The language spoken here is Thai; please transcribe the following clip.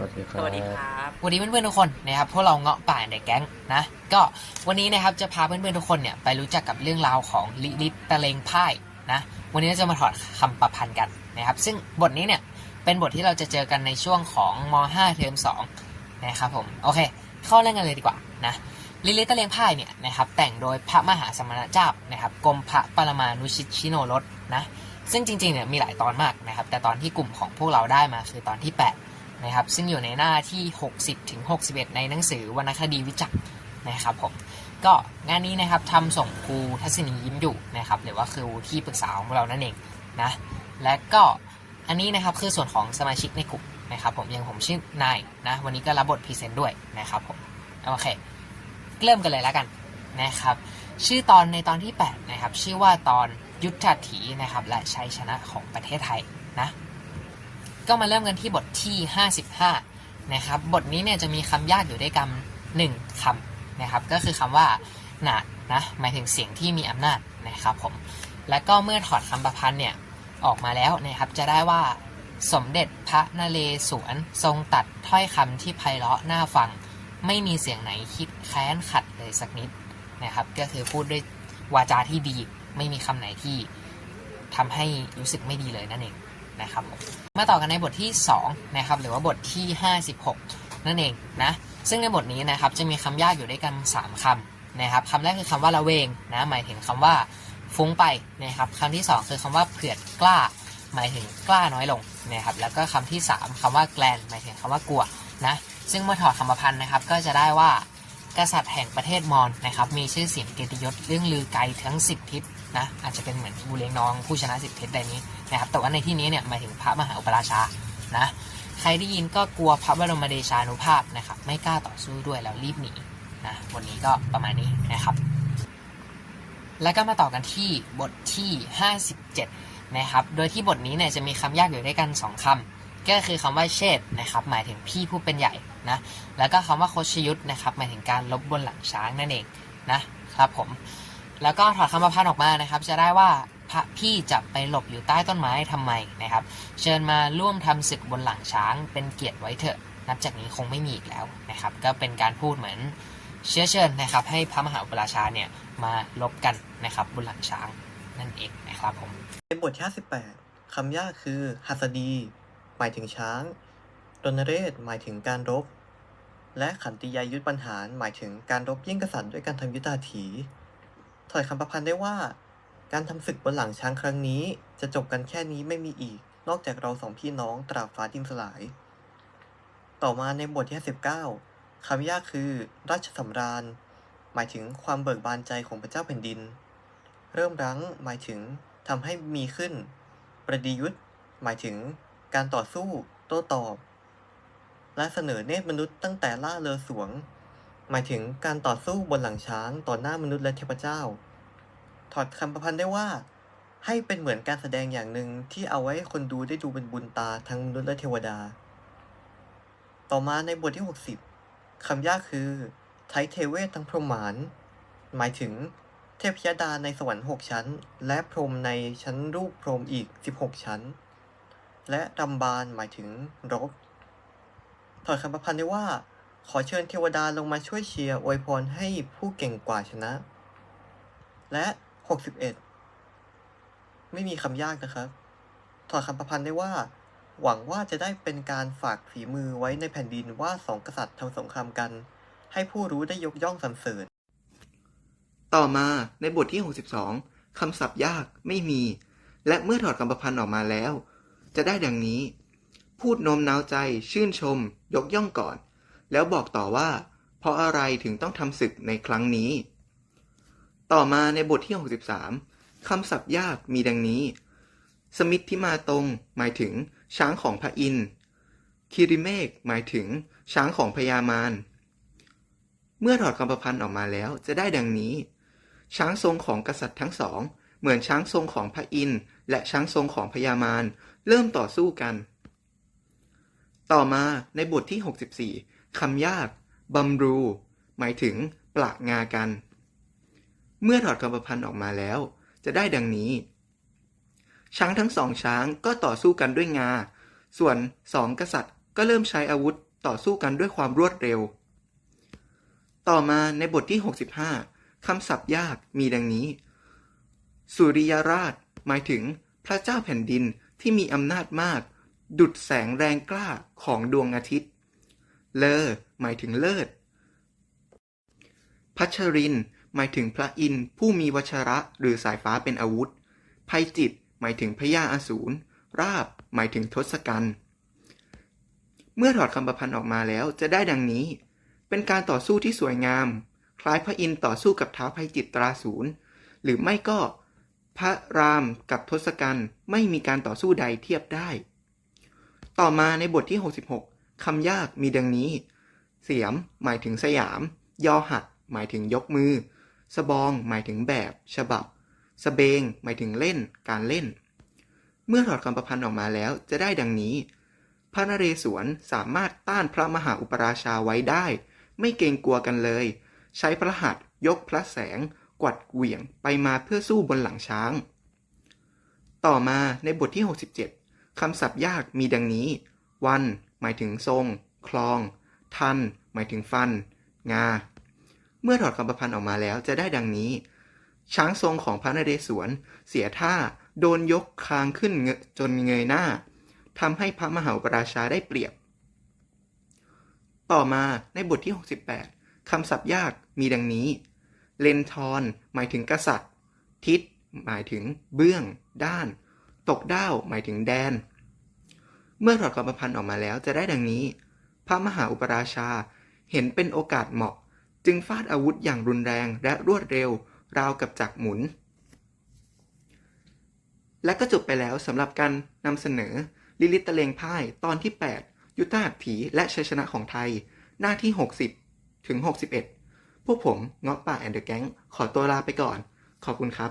วัสดีครับ สวัสดีครับวันนี้เพื่อนๆทุกคนนะครับพวกเราเงาะป่าในแก๊งนะก็วันนี้นะครับจะพาเพื่อนๆทุกคนเนี่ยไปรู้จักกับเรื่องราวของลิลิตตะเลงพ่ายนะวันนี้เราจะมาถอดคำประพันธ์กันนะครับ ซึ่งบทนี้เนี่ยเป็นบทที่เราจะเจอกันในช่วงของม .5 เทอม2นะครับผมโอเค เข้าเรื่องกันเลยดีกว่านะลิลิตตะเลงพ่ายเนี่ยนะครับแต่งโดยพระมหาสมณเจ้านะครับกรมพระปรมานุชิตชิโนรสนะซึ่งจริงๆเนี่ยมีหลายตอนมากนะครับแต่ตอนที่กลุ่มของพวกเราได้มาคือตอนที่ 8 นะครับซึ่งอยู่ในหน้าที่ 60ถึง61 ในหนังสือวรรณคดีวิจักรนะครับผมก็งานนี้นะครับทำส่งครูทัศนียิ้มอยู่นะครับหรือว่าครูที่ปรึกษาของเรานั่นเองนะและก็อันนี้นะครับคือส่วนของสมาชิกในกลุ่มนะครับผมอย่างผมชื่อนายนะวันนี้ก็รับบทพรีเซนต์ด้วยนะครับผมโอเคเริ่มกันเลยแล้วกันนะครับชื่อตอนในตอนที่ 8 นะครับ ชื่อว่าตอนยุทธถีนะครับ และชัยชนะของประเทศไทยนะ ก็มาเริ่มกันที่บทที่ 55 นะครับ บทนี้เนี่ยจะมีคำยากอยู่ด้วยกันหนึ่งคำนะครับ ก็คือคำว่าหนานะ หมายถึงเสียงที่มีอำนาจนะครับผม แล้วก็เมื่อถอดคำประพันธ์เนี่ยออกมาแล้วนะครับ จะได้ว่าสมเด็จพระนเรศวรทรงตัดถ้อยคำที่ไพเราะน่าฟัง ไม่มีเสียงไหนคิดแค้นขัดเลยสักนิดนะครับ ก็คือพูดด้วยวาจาที่ดี ไม่มีคำไหนที่ทำให้รู้สึกไม่ดีเลยนั่นเอง นะครับมาต่อกันในบทที่2นะครับหรือว่าบทที่ 56 นั่นเองนะซึ่งในบทนี้นะครับจะมีคำยากอยู่ด้วยกัน 3คำนะครับคำแรกคือคำว่าละเวงนะหมายถึงคำว่าฟุ้งไปนะครับคำที่ 2 คือคำว่าเผือดกล้า หมายถึงกล้าน้อยลงนะครับแล้วก็คำที่ 3คำว่าแกลนหมายถึงคำว่ากลัวนะซึ่งเมื่อถอดคำประพันธ์นะครับก็จะได้ว่ากษัตริย์แห่งประเทศมอญนะครับมีชื่อเสียงเกียรติยศเรื่องลือไกลทั้ง 10 ทิศนะอาจจะเป็นเหมือนบูเรงนองผู้ชนะ 10 ทิศใดนี้ นะครับแต่ว่าในที่นี้เนี่ยหมายถึงพระมหาอุปราชานะใครได้ยินก็กลัวพระบรมเดชานุภาพนะครับไม่กล้าต่อสู้ด้วยแล้วรีบหนีนะวันนี้ก็ประมาณนี้นะครับ แล้วก็มาต่อกันที่บทที่ 57 นะครับ โดยที่บทนี้เนี่ยจะมีคำยากอยู่ด้วยกัน 2คำก็คือคำว่าเชษ์นะครับหมายถึงพี่ผู้เป็นใหญ่นะแล้วก็คำว่าโคชยุทธนะครับหมายถึงการลบบนหลังช้างนั่นเองนะครับผมแล้วก็ถอดคำประพันธ์ออกมานะครับ จะได้ว่า พระพี่จะไปหลบอยู่ใต้ต้นไม้ทำไมนะครับ เชิญมาร่วมทำศึกบนหลังช้างเป็นเกียรติไว้เถอะ นับจากนี้คงไม่มีอีกแล้วนะครับ ก็เป็นการพูดเหมือนเชื้อเชิญนะครับ ให้พระมหาอุปราชาเนี่ยมาลบกันนะครับบนหลังช้างนั่นเองนะครับผมในบทที่58คำยากคือหัสดี หมายถึงช้างรณเรศหมายถึงการรบ และขันติยายุทธปัญหาหมายถึงการรบยิ่งกษัตริย์ด้วยการทำยุทธาถีถอยคำประพันธ์ได้ว่า การทำศึกบนหลังช้างครั้งนี้ จะจบกันแค่นี้ไม่มีอีก นอกจากเราสองพี่น้องตราบฟ้าดินสลาย ต่อมาในบทที่59คำยากคือ ราชสำราญ หมายถึงความเบิกบานใจของพระเจ้าแผ่นดิน เริ่มรั้งหมายถึงทำให้มีขึ้น ประดิยุทธ์หมายถึงการต่อสู้ โต้ตอบ และเสนอเนตรมนุษย์ตั้งแต่ล่าเรือสวง หมายถึงการต่อสู้บนหลังช้างต่อหน้ามนุษย์และเทพเจ้า ถอดคำประพันธ์ได้ว่า ให้เป็นเหมือนการแสดงอย่างหนึ่งที่เอาไว้ให้คนดูได้ดูเป็นบุญตาทั้งมนุษย์และเทวดา ต่อมาในบทที่ 60 คำยากคือไทยเทเวศทั้งพรหมาน หมายถึงเทพยดาในสวรรค์หกชั้น และพรหมในชั้นรูปพรหมอีก 16 ชั้น และรำบาลหมายถึงรบ ถอดคำประพันธ์ได้ว่า ขอเชิญเทวดาลงมาช่วยเชียร์อวยพรให้ผู้เก่งกว่าชนะ และ 61ไม่มีคำยากนะครับ ถอดคำประพันธ์ได้ว่า หวังว่าจะได้เป็นการฝากฝีมือไว้ในแผ่นดินว่าสองกษัตริย์ทำสงครามกัน ให้ผู้รู้ได้ยกย่องสรรเสริญ ต่อมาในบทที่ 62 คำศัพท์ยากไม่มี และเมื่อถอดคำประพันธ์ออกมาแล้ว จะได้ดังนี้ พูดโน้มน้าวใจชื่นชม ยกย่องก่อน แล้วบอกต่อว่า เพราะอะไรถึงต้องทำศึกในครั้งนี้ ต่อมาในบทที่ 63 คำศัพท์ยากมีดังนี้ สมิทธิมาตรงหมายถึงช้างของพระอินทร์คิริเมกหมายถึงช้างของพญามารเมื่อถอดคำประพันธ์ออกมาแล้วจะได้ดังนี้ ช้างทรงของกษัตริย์ทั้งสอง เหมือนช้างทรงของพระอินทร์และช้างทรงของพญามารเริ่มต่อสู้กัน ต่อมาในบทที่ 64คำยากบำรู หมายถึงปละงากัน เมื่อถอดคำประพันธ์ออกมาแล้ว จะได้ดังนี้ ช้างทั้งสองช้างก็ต่อสู้กันด้วยงา ส่วนสองกษัตริย์ก็เริ่มใช้อาวุธต่อสู้กันด้วยความรวดเร็ว ต่อมาในบทที่ 65 คำศัพท์ยากมีดังนี้ สุริยราช หมายถึงพระเจ้าแผ่นดินที่มีอำนาจมาก ดุดแสงแรงกล้าของดวงอาทิตย์ เลอ หมายถึงเลิศ พัชริน หมายถึงพระอินทร์ผู้มีวชระหรือสายฟ้าเป็นอาวุธ ภัยจิตหมายถึงพญาอสูร ราบหมายถึงทศกัณฐ์ เมื่อถอดคำประพันธ์ออกมาแล้วจะได้ดังนี้ เป็นการต่อสู้ที่สวยงาม คล้ายพระอินทร์ต่อสู้กับท้าภัยจิตตราศูนย์หรือไม่ก็พระรามกับทศกัณฐ์ไม่มีการต่อสู้ใดเทียบได้ ต่อมาในบทที่ 66 คำยากมีดังนี้ เสียม หมายถึงสยาม ยอหัด หมายถึงยกมือ สบองหมายถึงแบบ ฉบับ สเบง หมายถึงเล่น การเล่น เมื่อถอดคำประพันธ์ออกมาแล้วจะได้ดังนี้ พระนเรศวรสามารถต้านพระมหาอุปราชาไว้ได้ ไม่เกรงกลัวกันเลย ใช้พระหัตถ์ยกพระแสง กวัดเหวี่ยงไปมาเพื่อสู้บนหลังช้าง ต่อมาในบทที่ 67 คำศัพท์ยากมีดังนี้ วัน หมายถึงทรง คลอง ทัน หมายถึงฟัน งา เมื่อถอดคำประพันธ์ออกมาแล้วจะได้ดังนี้ ช้างทรงของพระนเรศวร เสียท่าโดนยกคางขึ้นเงะจนเงยหน้าทำให้พระมหาอุปราชาได้เปรียบ ต่อมาในบทที่ 68 คำศัพท์ยากมีดังนี้ เลนทอนหมายถึงกษัตริย์ ทิศ หมายถึงเบื้อง ด้าน ตกด้าวหมายถึงแดน เมื่อถอดคำประพันธ์ออกมาแล้วจะได้ดังนี้ พระมหาอุปราชาเห็นเป็นโอกาสเหมาะ จึงฟาดอาวุธอย่างรุนแรงและรวดเร็ว ราวกับจักรหมุน และก็จบไปแล้วสำหรับการนำเสนอลิลิตตะเลงพ่ายตอนที่ 8 ยุทธหัตถีและชัยชนะของไทย หน้าที่ 60 ถึง 61 พวกผมเงาะป่าแอนเดอร์แก๊งขอตัวลาไปก่อน ขอบคุณครับ